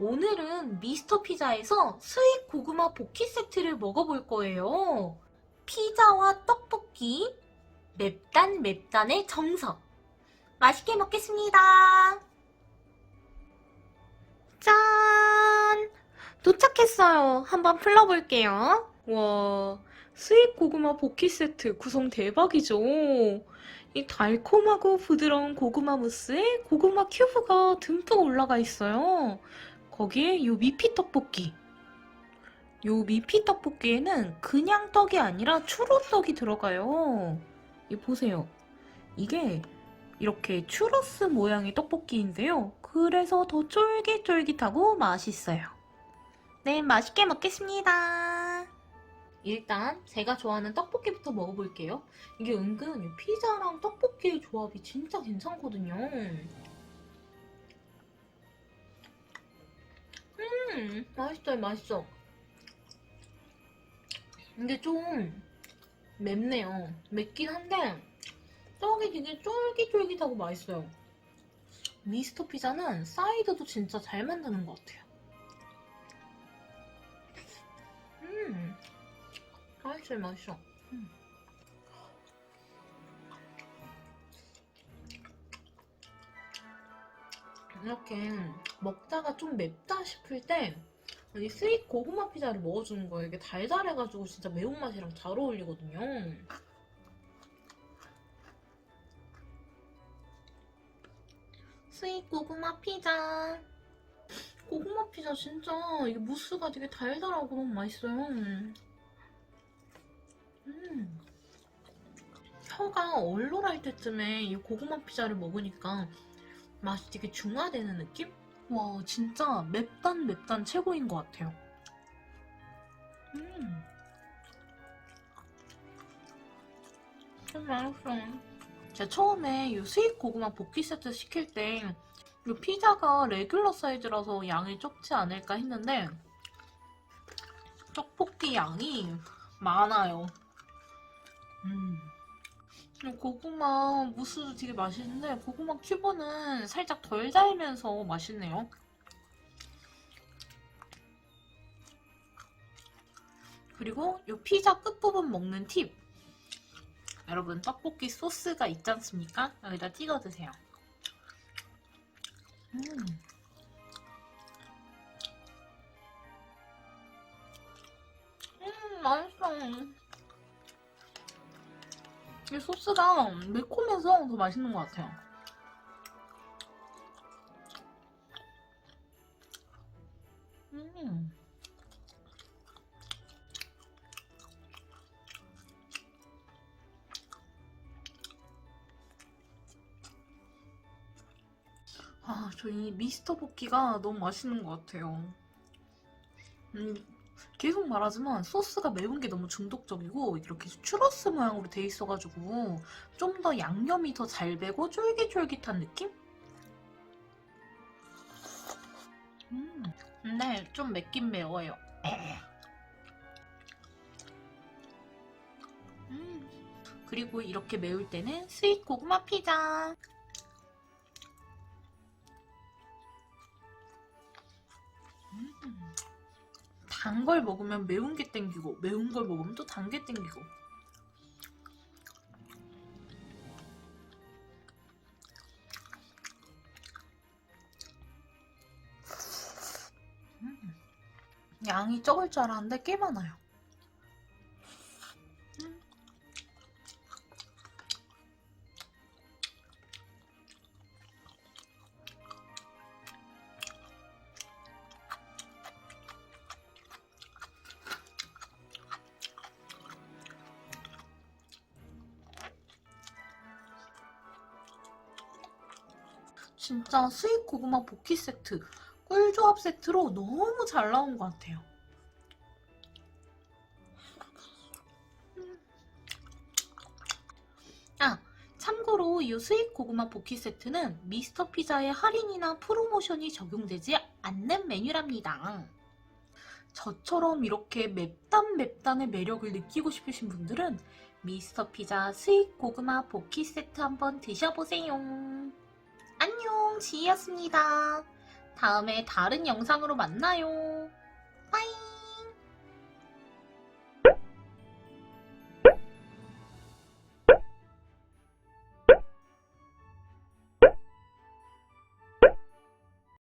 오늘은 미스터 피자에서 스윗 고구마 볶기 세트를 먹어볼 거예요. 피자와 떡볶이, 맵단 맵단의 정석. 맛있게 먹겠습니다. 짠! 도착했어요. 한번 풀러볼게요. 와, 스윗 고구마 볶기 세트 구성 대박이죠? 이 달콤하고 부드러운 고구마 무스에 고구마 큐브가 듬뿍 올라가 있어요. 거기에 요 미피 떡볶이. 요 미피 떡볶이에는 그냥 떡이 아니라 추로떡이 들어가요. 이 보세요. 이게 이렇게 추러스 모양의 떡볶이인데요. 그래서 더 쫄깃쫄깃하고 맛있어요. 네, 맛있게 먹겠습니다. 일단 제가 좋아하는 떡볶이부터 먹어볼게요. 이게 은근 이 피자랑 떡볶이의 조합이 진짜 괜찮거든요. 음, 맛있어요, 맛있어. 근데 좀 맵네요. 맵긴 한데 떡이 되게 쫄깃쫄깃하고 맛있어요. 미스터 피자는 사이드도 진짜 잘 만드는 것 같아요. 음, 맛있어요, 맛있어. 음. 이렇게 먹다가 좀 맵다 싶을 때 이 스윗 고구마 피자를 먹어주는 거예요. 이게 달달해가지고 진짜 매운맛이랑 잘 어울리거든요. 스윗 고구마 피자. 고구마 피자 진짜 이게 무스가 되게 달달하고 너무 맛있어요. 음. 혀가 얼얼할 때쯤에 이 고구마 피자를 먹으니까 맛이 되게 중화되는 느낌? 와 진짜 맵단 맵단 최고인 것 같아요. 음. 좀 맛있어. 제가 처음에 이 스윗 고구마 볶기 세트 시킬 때 이 피자가 레귤러 사이즈라서 양이 적지 않을까 했는데 떡볶이 양이 많아요. 음. 이 고구마 무스도 되게 맛있는데 고구마 큐브는 살짝 덜 달면서 맛있네요. 그리고 이 피자 끝부분 먹는 팁. 여러분 떡볶이 소스가 있지 않습니까? 여기다 찍어 드세요. 음. 음, 이 소스가 매콤해서 더 맛있는 것 같아요. 음. 아, 저 이 미스터 볶기가 너무 맛있는 것 같아요. 음, 계속 말하지만 소스가 매운 게 너무 중독적이고 이렇게 추러스 모양으로 돼 있어가지고 좀 더 양념이 더 잘 배고 쫄깃쫄깃한 느낌? 음, 근데 좀 맵긴 매워요. 음, 그리고 이렇게 매울 때는 스윗 고구마 피자. 단 걸 먹으면 매운 게 땡기고 매운 걸 먹으면 또 단 게 땡기고. 음, 양이 적을 줄 알았는데 꽤 많아요 진짜 스윗 고구마 볶기 세트 꿀조합 세트로 너무 잘 나온 것 같아요. 음. 아, 참고로 이 스윗 고구마 볶기 세트는 미스터 피자의 할인이나 프로모션이 적용되지 않는 메뉴랍니다. 저처럼 이렇게 맵단 맵단의 매력을 느끼고 싶으신 분들은 미스터 피자 스윗 고구마 볶기 세트 한번 드셔보세요. 안녕, 지희였습니다. 다음에 다른 영상으로 만나요.